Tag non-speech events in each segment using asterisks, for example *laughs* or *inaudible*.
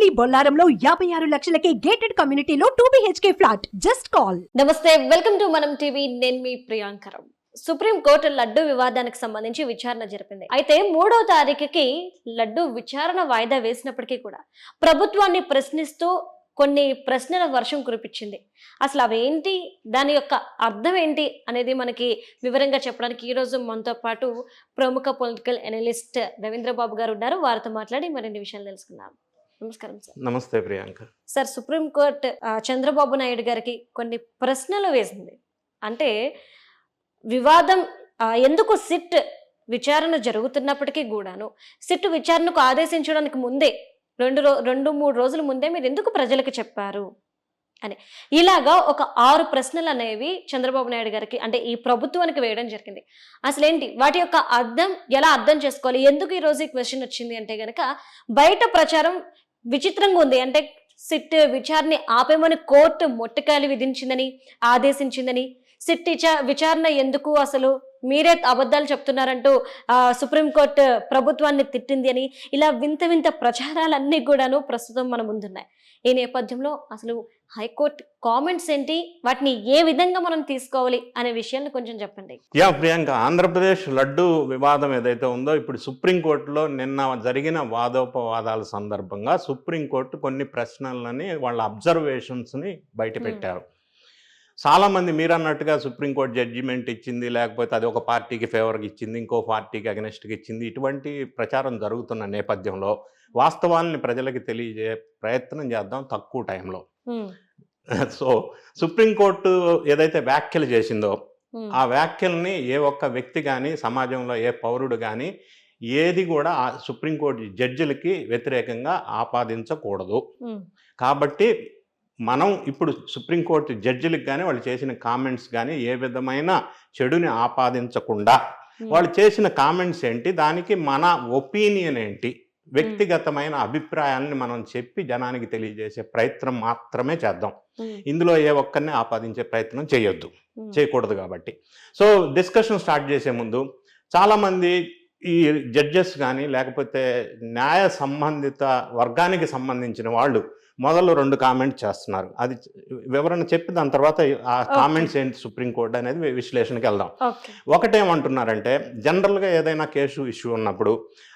కొంపల్లి బొల్లారంలో యాభై ఆరు లక్షలకే గేటెడ్ కమ్యూనిటీలో two BHK flat just call నమస్తే వెల్కమ్ టు మనం టీవీ నేను మీ ప్రియాంకరం. సుప్రీం కోర్టు లడ్డు వివాదానికి సంబంధించి విచారణ జరిపింది. అయితే మూడో తారీఖుకి లడ్డు విచారణ వాయిదా వేసినప్పటికీ కూడా ప్రభుత్వాన్ని ప్రశ్నిస్తూ కొన్ని ప్రశ్నల వర్షం కురిపించింది. అసలు అవేంటి దాని యొక్క అర్థం ఏంటి? అనేది మనకి వివరంగా చెప్పడానికి ఈ రోజు మనతో పాటు ప్రముఖ పొలిటికల్ ఎనలిస్ట్ రవీంద్రబాబు గారు ఉన్నారు. వారితో మాట్లాడి మరిన్ని విషయాలు తెలుసుకుందాం. నమస్కారం సార్. నమస్తే Priyanka. Sir supreme court Chandrababu Naidu గారికి కొన్ని ప్రశ్నలు వేసింది. అంటే వివాదం ఎందుకు సిట్ విచారణ జరుగుతున్నప్పటికీ కూడాను సిట్ విచారణకు ఆదేశించడానికి ముందే రెండు రో రెండు మూడు రోజుల ముందే మీరు ఎందుకు ప్రజలకు చెప్పారు? అని. ఇలాగా ఒక ఆరు ప్రశ్నలు అనేవి చంద్రబాబు నాయుడు గారికి అంటే ఈ ప్రభుత్వానికి వేయడం జరిగింది. అసలేంటి? వాటి యొక్క అర్థం ఎలా అర్థం చేసుకోవాలి? ఎందుకు ఈ రోజు ఈ క్వశ్చన్ వచ్చింది అంటే గనక బయట ప్రచారం విచిత్రంగా ఉంది. అంటే సిట్ విచారణ ఆపేమని కోర్టు మొట్టకాయలు విధించిందని ఆదేశించిందని సిట్ విచా- విచారణ ఎందుకు అసలు మీరే అబద్ధాలు చెప్తున్నారంటూ సుప్రీంకోర్టు ప్రభుత్వాన్ని తిట్టింది అని ఇలా వింత వింత ప్రచారాలన్నీ కూడాను ప్రస్తుతం మన ముందున్నాయి. ఈ నేపథ్యంలో అసలు హైకోర్టు కామెంట్స్ ఏంటి? వాటిని ఏ విధంగా మనం తీసుకోవాలి? అనే విషయాన్ని కొంచెం చెప్పండి. యా ప్రియాంక ఆంధ్రప్రదేశ్ లడ్డు వివాదం ఏదైతే ఉందో ఇప్పుడు సుప్రీంకోర్టులో నిన్న జరిగిన వాదోపవాదాల సందర్భంగా సుప్రీంకోర్టు కొన్ని ప్రశ్నలని వాళ్ళ అబ్జర్వేషన్స్ని బయటపెట్టారు. చాలామంది మీరు అన్నట్టుగా సుప్రీంకోర్టు జడ్జిమెంట్ ఇచ్చింది లేకపోతే అది ఒక పార్టీకి ఫేవర్గా ఇచ్చింది ఇంకో పార్టీకి అగెనెస్ట్గా ఇచ్చింది ఇటువంటి ప్రచారం జరుగుతున్న నేపథ్యంలో వాస్తవాల్ని ప్రజలకి తెలియజే ప్రయత్నం చేద్దాం తక్కువ టైంలో. *laughs* సో సుప్రీంకోర్టు ఏదైతే వ్యాఖ్యలు చేసిందో ఆ వ్యాఖ్యల్ని ఏ ఒక్క వ్యక్తి కానీ సమాజంలో ఏ పౌరుడు కానీ ఏది కూడా ఆ సుప్రీంకోర్టు జడ్జిలకి వ్యతిరేకంగా ఆపాదించకూడదు. కాబట్టి మనం ఇప్పుడు సుప్రీంకోర్టు జడ్జిలకు కానీ వాళ్ళు చేసిన కామెంట్స్ కానీ ఏ విధమైన చెడుని ఆపాదించకుండా వాళ్ళు చేసిన కామెంట్స్ ఏంటి? దానికి మన ఒపీనియన్ ఏంటి? వ్యక్తిగతమైన అభిప్రాయాలని మనం చెప్పి జనానికి తెలియజేసే ప్రయత్నం మాత్రమే చేద్దాం. ఇందులో ఏ ఒక్కరిని ఆపాదించే ప్రయత్నం చేయొద్దు. చేయకూడదు కాబట్టి. సో డిస్కషన్ స్టార్ట్ చేసే ముందు చాలామంది ఈ జడ్జెస్ కానీ లేకపోతే న్యాయ సంబంధిత వర్గానికి సంబంధించిన వాళ్ళు మొదలు రెండు కామెంట్ చేస్తున్నారు. అది వివరణ చెప్పి దాని తర్వాత ఆ కామెంట్స్ ఏంటి సుప్రీంకోర్టు అనేది విశ్లేషణకి వెళ్దాం. ఒకటేమంటున్నారంటే జనరల్గా ఏదైనా కేసు ఇష్యూ ఉన్నప్పుడు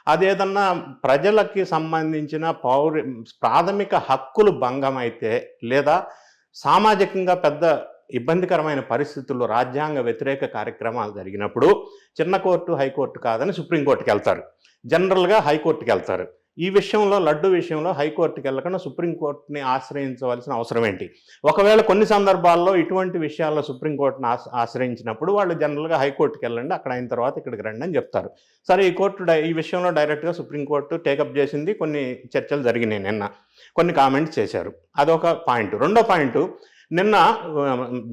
అది ఏదన్నా ప్రజలకి సంబంధించిన పౌర ప్రాథమిక హక్కులు భంగం అయితే లేదా సామాజికంగా పెద్ద ఇబ్బందికరమైన పరిస్థితుల్లో రాజ్యాంగ వ్యతిరేక కార్యక్రమాలు జరిగినప్పుడు చిన్న కోర్టు హైకోర్టు కాదని సుప్రీంకోర్టుకి వెళ్తారు. జనరల్గా హైకోర్టుకి వెళ్తారు. ఈ విషయంలో లడ్డు విషయంలో హైకోర్టుకి వెళ్ళకుండా సుప్రీంకోర్టుని ఆశ్రయించవలసిన అవసరం ఏంటి? ఒకవేళ కొన్ని సందర్భాల్లో ఇటువంటి విషయాల్లో సుప్రీంకోర్టును ఆశ ఆశ్రయించినప్పుడు వాళ్ళు జనరల్గా హైకోర్టుకి వెళ్ళండి అక్కడ అయిన తర్వాత ఇక్కడికి రండి అని చెప్తారు. సరే ఈ కోర్టు డై- ఈ విషయంలో డైరెక్ట్గా సుప్రీంకోర్టు టేకప్ చేసింది కొన్ని చర్చలు జరిగినాయి నిన్న. కొన్ని కామెంట్స్ చేశారు. అదొక పాయింట్. రెండో పాయింట్ నిన్న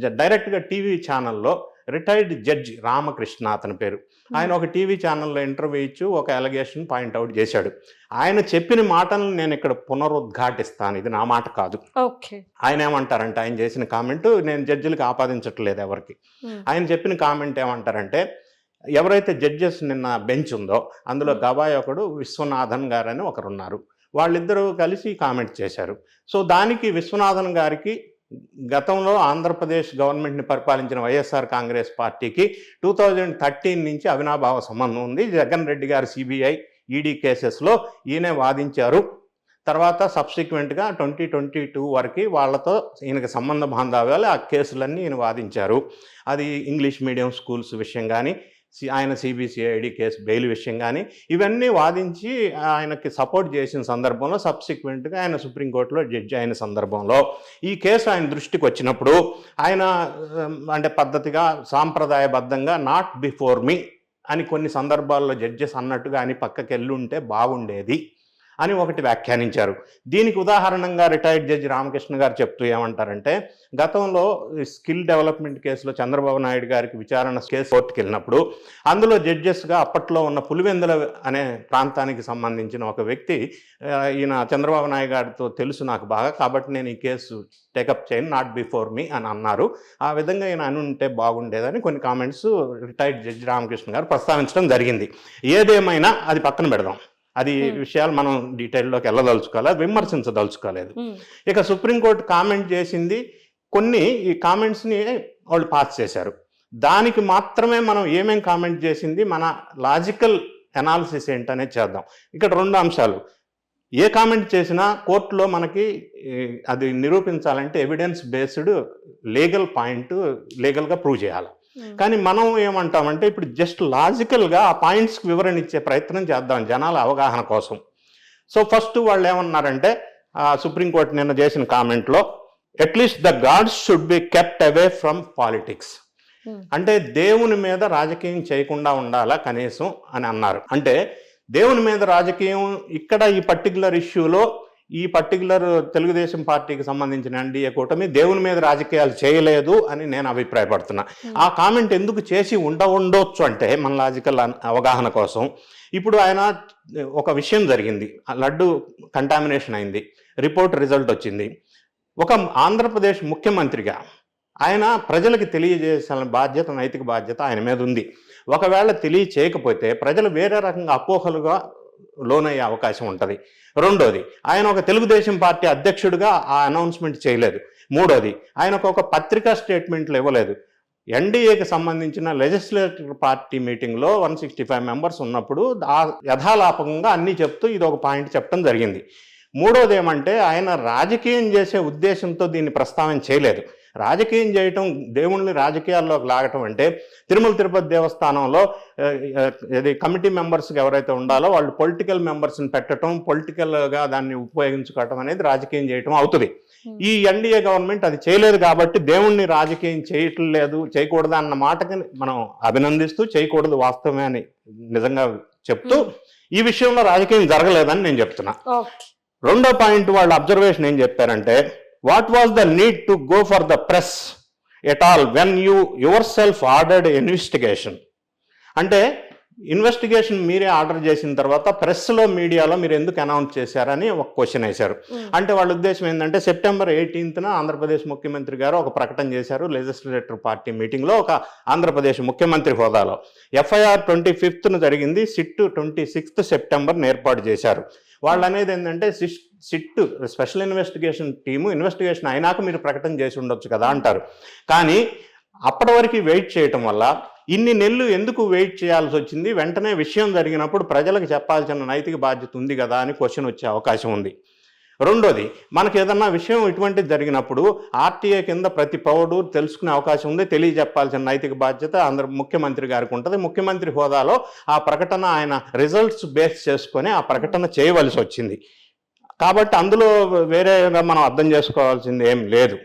డైరెక్ట్గా టీవీ ఛానల్లో రిటైర్డ్ జడ్జి రామకృష్ణ అతని పేరు. ఆయన ఒక టీవీ ఛానల్లో ఇంటర్వ్యూ ఇచ్చి ఒక అలిగేషన్ పాయింట్అవుట్ చేశాడు. ఆయన చెప్పిన మాటలను నేను ఇక్కడ పునరుద్ఘాటిస్తాను. ఇది నా మాట కాదు. ఓకే. ఆయన ఏమంటారంటే ఆయన చేసిన కామెంట్ నేను జడ్జిలకు ఆపాదించట్లేదు ఎవరికి. ఆయన చెప్పిన కామెంట్ ఏమంటారంటే ఎవరైతే జడ్జెస్ నిన్న బెంచ్ ఉందో అందులో గవాయ్ ఒకడు విశ్వనాథన్ గారు అని ఒకరు ఉన్నారు వాళ్ళిద్దరూ కలిసి కామెంట్ చేశారు. సో దానికి విశ్వనాథన్ గారికి గతంలో ఆంధ్రప్రదేశ్ గవర్నమెంట్ని పరిపాలించిన వైఎస్ఆర్ కాంగ్రెస్ పార్టీకి టూ థౌజండ్ థర్టీన్ నుంచి అవినాభావ సంబంధం ఉంది. జగన్ రెడ్డి గారు సిబిఐ ఈడీ కేసెస్లో ఈయనే వాదించారు. తర్వాత సబ్సిక్వెంట్గా ట్వంటీ ట్వంటీ టూ వరకు వాళ్ళతో ఈయనకి సంబంధ బాంధవ్యాలు ఆ కేసులన్నీ ఈయన వాదించారు. అది ఇంగ్లీష్ మీడియం స్కూల్స్ విషయం కానీ ఆయన సిబిసిఐడి కేసు బెయిల్ విషయం కానీ ఇవన్నీ వాదించి ఆయనకి సపోర్ట్ చేసిన సందర్భంలో సబ్సిక్వెంట్గా ఆయన సుప్రీంకోర్టులో జడ్జి అయిన సందర్భంలో ఈ కేసు ఆయన దృష్టికి వచ్చినప్పుడు ఆయన అంటే పద్ధతిగా సాంప్రదాయబద్ధంగా నాట్ బిఫోర్ మీ అని కొన్ని సందర్భాల్లో జడ్జెస్ అన్నట్టుగా అని పక్కకి వెళ్ళి ఉంటే బాగుండేది. అని ఒకటి వ్యాఖ్యానించారు. దీనికి ఉదాహరణంగా రిటైర్డ్ జడ్జి రామకృష్ణ గారు చెప్తూ ఏమంటారంటే గతంలో ఈ స్కిల్ డెవలప్మెంట్ కేసులో చంద్రబాబు నాయుడు గారికి విచారణ కేసు కోర్టుకు వెళ్ళినప్పుడు అందులో జడ్జెస్గా అప్పట్లో ఉన్న పులివెందుల అనే ప్రాంతానికి సంబంధించిన ఒక వ్యక్తి ఈయన చంద్రబాబు నాయుడు గారితో తెలుసు నాకు బాగా కాబట్టి నేను ఈ కేసు టేకప్ చేయను నాట్ బిఫోర్ మీ అని అన్నారు. ఆ విధంగా ఈయన అని ఉంటే బాగుండేదని కొన్ని comments retired judge Ramakrishna garu ప్రస్తావించడం జరిగింది. ఏదేమైనా అది పక్కన పెడదాం. అది. విషయాలు మనం డీటెయిల్లోకి వెళ్ళదలుచుకోవాలి విమర్శించదలుచుకోలేదు. ఉమ్, ఇక సుప్రీంకోర్టు కామెంట్ చేసింది కొన్ని ఈ కామెంట్స్ని వాళ్ళు పాస్ చేశారు. దానికి మాత్రమే మనం ఏమేం కామెంట్ చేసింది మన లాజికల్ అనాలిసిస్ ఏంటనేది చేద్దాం. ఇక్కడ రెండు అంశాలు. ఏ కామెంట్ చేసినా కోర్టులో మనకి అది నిరూపించాలంటే ఎవిడెన్స్ బేస్డ్ లీగల్ పాయింట్ లీగల్గా ప్రూవ్ చేయాలి. కానీ మనం ఏమంటామంటే ఇప్పుడు జస్ట్ లాజికల్గా ఆ పాయింట్స్కి వివరణ ఇచ్చే ప్రయత్నం చేద్దాం జనాల అవగాహన కోసం. సో ఫస్ట్ వాళ్ళు ఏమన్నారంటే ఆ సుప్రీంకోర్టు నిన్న చేసిన కామెంట్లో at least the gods should be kept away from politics అంటే దేవుని మీద రాజకీయం చేయకుండా ఉండాలా కనీసం అని అన్నారు. అంటే దేవుని మీద రాజకీయం ఇక్కడ ఈ పర్టికులర్ ఇష్యూలో ఈ పర్టికులర్ తెలుగుదేశం పార్టీకి సంబంధించిన ఎన్డీఏ కూటమి దేవుని మీద రాజకీయాలు చేయలేదు అని నేను అభిప్రాయపడుతున్నా. ఆ కామెంట్ ఎందుకు చేసి ఉండ ఉండొచ్చు అంటే మన లాజికల్ అవగాహన కోసం. ఇప్పుడు ఆయన ఒక విషయం జరిగింది. లడ్డు కంటామినేషన్ అయింది. రిపోర్ట్ రిజల్ట్ వచ్చింది. ఒక ఆంధ్రప్రదేశ్ ముఖ్యమంత్రిగా ఆయన ప్రజలకు తెలియజేసిన బాధ్యత నైతిక బాధ్యత ఆయన మీద ఉంది. ఒకవేళ తెలియచేయకపోతే ప్రజలు వేరే రకంగా అపోహలుగా లోనయ్యే అవకాశం ఉంటుంది. రెండోది ఆయన ఒక తెలుగుదేశం పార్టీ అధ్యక్షుడిగా ఆ అనౌన్స్మెంట్ చేయలేదు. మూడోది ఆయనకు ఒక పత్రికా స్టేట్మెంట్లు ఇవ్వలేదు. ఎన్డీఏకి సంబంధించిన లెజిస్లేటివ్ పార్టీ మీటింగ్లో వన్ సిక్స్టీ ఫైవ్ మెంబర్స్ ఉన్నప్పుడు ఆ యథాలాపకంగా అన్నీ చెప్తూ ఇది ఒక పాయింట్ చెప్పడం జరిగింది. మూడోది ఏమంటే ఆయన రాజకీయం చేసే ఉద్దేశంతో దీన్ని ప్రస్తావన చేయలేదు. రాజకీయం చేయటం దేవుణ్ణి రాజకీయాల్లోకి లాగటం అంటే తిరుమల తిరుపతి దేవస్థానంలో ఇది కమిటీ మెంబర్స్కి ఎవరైతే ఉండాలో వాళ్ళు పొలిటికల్ మెంబర్స్ని పెట్టడం పొలిటికల్గా దాన్ని ఉపయోగించుకోవటం అనేది రాజకీయం చేయటం అవుతుంది. ఈ ఎన్డీఏ గవర్నమెంట్ అది చేయలేదు కాబట్టి దేవుణ్ణి రాజకీయం చేయటం లేదు చేయకూడదు అన్న మాటకి మనం అభినందిస్తూ చేయకూడదు వాస్తవమే అని నిజంగా చెప్తూ ఈ విషయంలో రాజకీయం జరగలేదని నేను చెప్తున్నా. రెండో పాయింట్ వాళ్ళ అబ్జర్వేషన్ ఏం చెప్పారంటే what was the need to go for the press at all when you yourself ordered investigation అంటే ఇన్వెస్టిగేషన్ మీరే ఆర్డర్ చేసిన తర్వాత ప్రెస్లో మీడియాలో మీరు ఎందుకు అనౌన్స్ చేశారని ఒక క్వశ్చన్ వేశారు. అంటే వాళ్ళ ఉద్దేశం ఏంటంటే సెప్టెంబర్ ఎయిటీన్త్న ఆంధ్రప్రదేశ్ ముఖ్యమంత్రి గారు ఒక ప్రకటన చేశారు లెజిస్లేటివ్ పార్టీ మీటింగ్లో ఒక ఆంధ్రప్రదేశ్ ముఖ్యమంత్రి హోదాలో. ఎఫ్ఐఆర్ ట్వంటీ ఫిఫ్త్న జరిగింది సిట్ ట్వంటీ సిక్స్త్ సెప్టెంబర్ ఏర్పాటు చేశారు. వాళ్ళు అనేది ఏంటంటే SIT special investigation team investigation అయినాక మీరు ప్రకటన చేసి ఉండొచ్చు కదా అంటారు. కానీ అప్పటి వరకు వెయిట్ చేయటం వల్ల ఇన్ని నెలలు ఎందుకు వెయిట్ చేయాల్సి వచ్చింది? వెంటనే విషయం జరిగినప్పుడు ప్రజలకు చెప్పాల్సిన నైతిక బాధ్యత ఉంది కదా అని క్వశ్చన్ వచ్చే అవకాశం ఉంది. రెండోది మనకి ఏదన్నా విషయం ఇటువంటిది జరిగినప్పుడు ఆర్టీఏ కింద ప్రతి పౌరుడు తెలుసుకునే అవకాశం ఉంది తెలియజెప్పాల్సిన నైతిక బాధ్యత అందరు ముఖ్యమంత్రి గారికి ఉంటుంది. ముఖ్యమంత్రి హోదాలో ఆ ప్రకటన ఆయన రిజల్ట్స్ బేస్ చేసుకొని ఆ ప్రకటన చేయవలసి వచ్చింది. కాబట్టి అందులో వేరేగా మనం అర్థం చేసుకోవాల్సింది ఏం లేదు.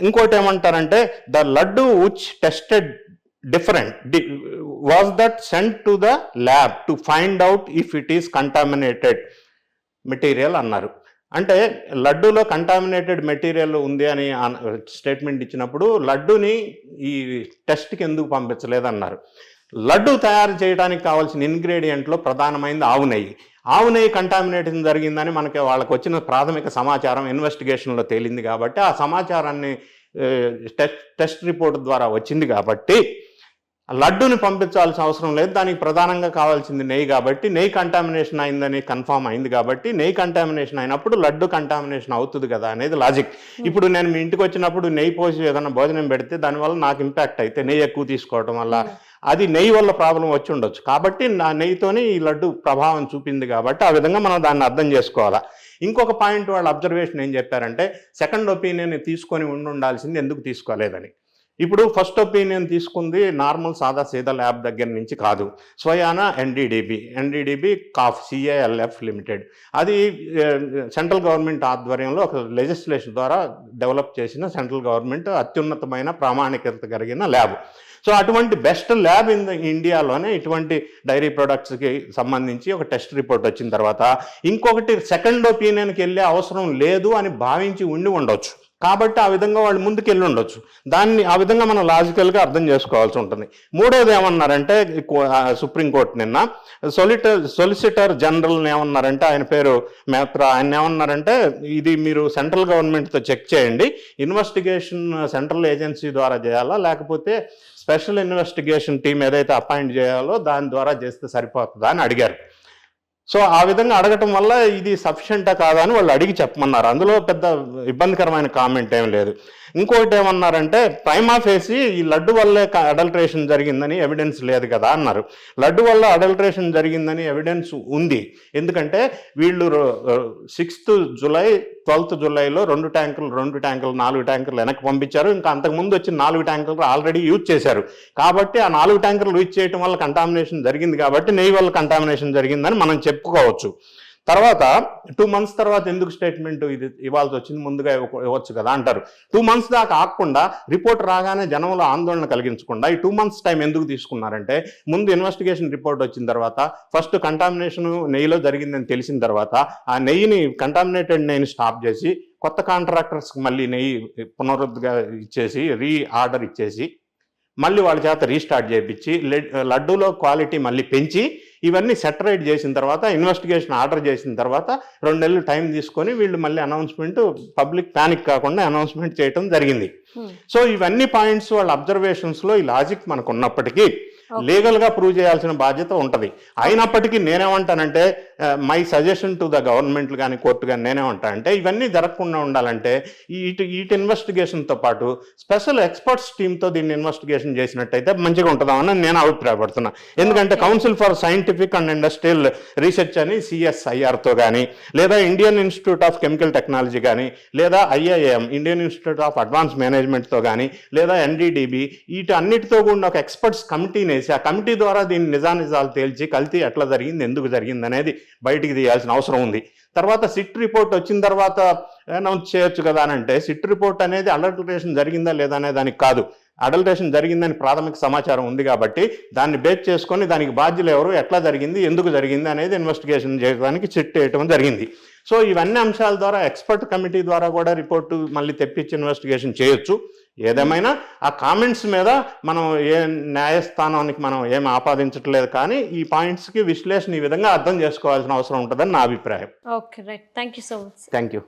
ఇంకోటి ఏమంటారంటే the laddu which tested different was that send to the lab to find out if it is contaminated material అన్నారు. అంటే లడ్డూలో కంటామినేటెడ్ మెటీరియల్ ఉంది అని స్టేట్మెంట్ ఇచ్చినప్పుడు లడ్డూని ఈ టెస్ట్కి ఎందుకు పంపించలేదన్నారు. లడ్డు తయారు చేయడానికి కావాల్సిన ఇంగ్రీడియంట్లో ప్రధానమైనది ఆవు నెయ్యి. ఆవు నెయ్యి కంటామినేషన్ జరిగిందని మనకి వాళ్ళకి వచ్చిన ప్రాథమిక సమాచారం ఇన్వెస్టిగేషన్లో తేలింది కాబట్టి ఆ సమాచారాన్ని టెస్ట్ టెస్ట్ రిపోర్ట్ ద్వారా వచ్చింది కాబట్టి లడ్డుని పంపించాల్సిన అవసరం లేదు. దానికి ప్రధానంగా కావాల్సింది నెయ్యి కాబట్టి నెయ్యి కంటామినేషన్ అయిందని కన్ఫామ్ అయింది కాబట్టి నెయ్యి కంటామినేషన్ అయినప్పుడు లడ్డు కంటామినేషన్ అవుతుంది కదా అనేది లాజిక్ ఇప్పుడు నేను మీ ఇంటికి వచ్చినప్పుడు నెయ్యి పోసి ఏదైనా భోజనం పెడితే దానివల్ల నాకు ఇంపాక్ట్ అయితే నెయ్యి ఎక్కువ తీసుకోవడం వల్ల అది నెయ్యి వల్ల ప్రాబ్లం వచ్చి ఉండొచ్చు. కాబట్టి నా నెయ్యితోనే ఈ లడ్డు ప్రభావం చూపింది కాబట్టి ఆ విధంగా మనం దాన్ని అర్థం చేసుకోవాలా. ఇంకొక పాయింట్ వాళ్ళ అబ్జర్వేషన్ ఏం చెప్పారంటే సెకండ్ ఒపీనియన్ తీసుకొని ఉండి ఉండాల్సింది ఎందుకు తీసుకోలేదని. ఇప్పుడు ఫస్ట్ ఒపీనియన్ తీసుకుంది నార్మల్ సాదా సీదా ల్యాబ్ దగ్గర నుంచి కాదు. స్వయాన NDDB NDDB calf CALF limited అది సెంట్రల్ గవర్నమెంట్ ఆధ్వర్యంలో ఒక లెజిస్లేషన్ ద్వారా డెవలప్ చేసిన సెంట్రల్ గవర్నమెంట్ అత్యున్నతమైన ప్రామాణికత కలిగిన ల్యాబ్. సో అటువంటి బెస్ట్ ల్యాబ్ ఇన్ ఇండియాలోనే ఇటువంటి డైరీ ప్రొడక్ట్స్కి సంబంధించి ఒక టెస్ట్ రిపోర్ట్ వచ్చిన తర్వాత ఇంకొకటి సెకండ్ ఒపీనియన్కి వెళ్ళే అవసరం లేదు అని భావించి ఉండి ఉండొచ్చు. కాబట్టి ఆ విధంగా వాళ్ళు ముందుకు వెళ్ళి ఉండొచ్చు దాన్ని ఆ విధంగా మనం లాజికల్గా అర్థం చేసుకోవాల్సి ఉంటుంది. మూడోది ఏమన్నారంటే కో- సుప్రీంకోర్టు నిన్న సొలిటర్ సొలిసిటర్ జనరల్ని ఏమన్నారంటే ఆయన పేరు మేత్రా ఆయన ఏమన్నారంటే ఇది మీరు సెంట్రల్ గవర్నమెంట్తో చెక్ చేయండి. ఇన్వెస్టిగేషన్ సెంట్రల్ ఏజెన్సీ ద్వారా చేయాలా? లేకపోతే స్పెషల్ ఇన్వెస్టిగేషన్ టీం ఏదైతే అపాయింట్ చేయాలో దాని ద్వారా చేస్తే సరిపోతుందా అని అడిగారు. సో ఆ విధంగా అడగటం వల్ల ఇది సఫిషియంటా కాదా అని వాళ్ళు అడిగి చెప్పమన్నారు. అందులో పెద్ద ఇబ్బందికరమైన కామెంట్ ఏం లేదు. ఇంకోటి ఏమన్నారంటే ప్రైమా ఫేసి ఈ లడ్డు వల్లే అడల్ట్రేషన్ జరిగిందని ఎవిడెన్స్ లేదు కదా అన్నారు. లడ్డు వల్ల అడల్ట్రేషన్ జరిగిందని ఎవిడెన్స్ ఉంది. ఎందుకంటే వీళ్ళు సిక్స్త్ జూలై ట్వెల్త్ జూలైలో రెండు ట్యాంకులు రెండు ట్యాంకులు నాలుగు ట్యాంకులు వెనక్కి పంపించారు. ఇంకా అంతకుముందు వచ్చి నాలుగు ట్యాంకులు ఆల్రెడీ యూజ్ చేశారు. కాబట్టి ఆ నాలుగు ట్యాంకులు యూజ్ చేయడం వల్ల కంటామినేషన్ జరిగింది కాబట్టి నెయ్యి వల్ల కంటామినేషన్ జరిగిందని మనం చెప్పుకోవచ్చు తర్వాత టూ మంత్స్ తర్వాత ఎందుకు స్టేట్మెంట్ ఇది ఇవ్వాల్సి వచ్చింది? ముందుగా ఇవ్వచ్చు కదా అంటారు. టూ మంత్స్ దాకా ఆకుండా రిపోర్ట్ రాగానే జనంలో ఆందోళన కలిగించకుండా ఈ టూ మంత్స్ టైం ఎందుకు తీసుకున్నారంటే ముందు ఇన్వెస్టిగేషన్ రిపోర్ట్ వచ్చిన తర్వాత ఫస్ట్ కంటామినేషన్ నెయ్యిలో జరిగిందని తెలిసిన తర్వాత ఆ నెయ్యిని కంటామినేటెడ్ నెయ్యిని స్టాప్ చేసి కొత్త కాంట్రాక్టర్స్కి మళ్ళీ నెయ్యి పునరుద్ధిగా ఇచ్చేసి రీ ఆర్డర్ ఇచ్చేసి మళ్ళీ వాళ్ళ చేత రీస్టార్ట్ చేయించి లడ్డూలో క్వాలిటీ మళ్ళీ పెంచి ఇవన్నీ సెటరేట్ చేసిన తర్వాత ఇన్వెస్టిగేషన్ ఆర్డర్ చేసిన తర్వాత రెండు నెలలు టైం తీసుకొని వీళ్ళు మళ్ళీ అనౌన్స్మెంట్ పబ్లిక్ ప్యానిక్ కాకుండా అనౌన్స్మెంట్ చేయడం జరిగింది Hmm. సో ఇవన్నీ పాయింట్స్ వాళ్ళ అబ్జర్వేషన్స్లో ఈ లాజిక్ మనకు ఉన్నప్పటికీ. లీగల్గా ప్రూవ్ చేయాల్సిన బాధ్యత ఉంటుంది అయినప్పటికీ నేనేమంటానంటే my suggestion to the government కానీ కోర్టు కానీ నేనేమంటానంటే ఇవన్నీ జరగకుండా ఉండాలంటే ఇటు ఇటు ఇన్వెస్టిగేషన్తో పాటు స్పెషల్ ఎక్స్పర్ట్స్ టీంతో దీన్ని ఇన్వెస్టిగేషన్ చేసినట్టయితే మంచిగా ఉంటుందామని నేను అభిప్రాయపడుతున్నా ఎందుకంటే. Council for scientific and industrial research అని సిఎస్ఐఆర్తో కానీ లేదా Indian institute of chemical technology కానీ లేదా IIM Indian institute of advance మేనేజ్మెంట్తో కానీ లేదా ఎన్డీడీబీ వీటి అన్నిటితో కూడిన ఒక ఎక్స్పర్ట్స్ కమిటీని వేసి ఆ కమిటీ ద్వారా దీన్ని నిజానిజాలు తేల్చి కల్తీ ఎట్లా జరిగింది ఎందుకు జరిగింది అనేది బయటికి తీయాల్సిన అవసరం ఉంది. తర్వాత సిట్ రిపోర్ట్ వచ్చిన తర్వాత అనౌన్స్ చేయొచ్చు కదా అని అంటే సిట్ రిపోర్ట్ అనేది అడల్టరేషన్ జరిగిందా లేదా అనే దానికి కాదు. అడల్టరేషన్ జరిగిందని ప్రాథమిక సమాచారం ఉంది కాబట్టి దాన్ని బేస్ చేసుకొని దానికి బాధ్యులు ఎవరు ఎట్లా జరిగింది ఎందుకు జరిగింది అనేది ఇన్వెస్టిగేషన్ చేయడానికి చిట్ వేయటం జరిగింది. సో ఇవన్నీ అంశాల ద్వారా ఎక్స్పర్ట్ కమిటీ ద్వారా కూడా రిపోర్టు మళ్ళీ తెప్పించి ఇన్వెస్టిగేషన్ చేయొచ్చు. ఏదేమైనా ఆ కామెంట్స్ మీద మనం ఏ న్యాయస్థానానికి మనం ఏం ఆపాదించట్లేదు కానీ ఈ పాయింట్స్కి విశ్లేషణ ఈ విధంగా అర్థం చేసుకోవాల్సిన అవసరం ఉంటుందని నా అభిప్రాయం. Okay right thank you so much thank you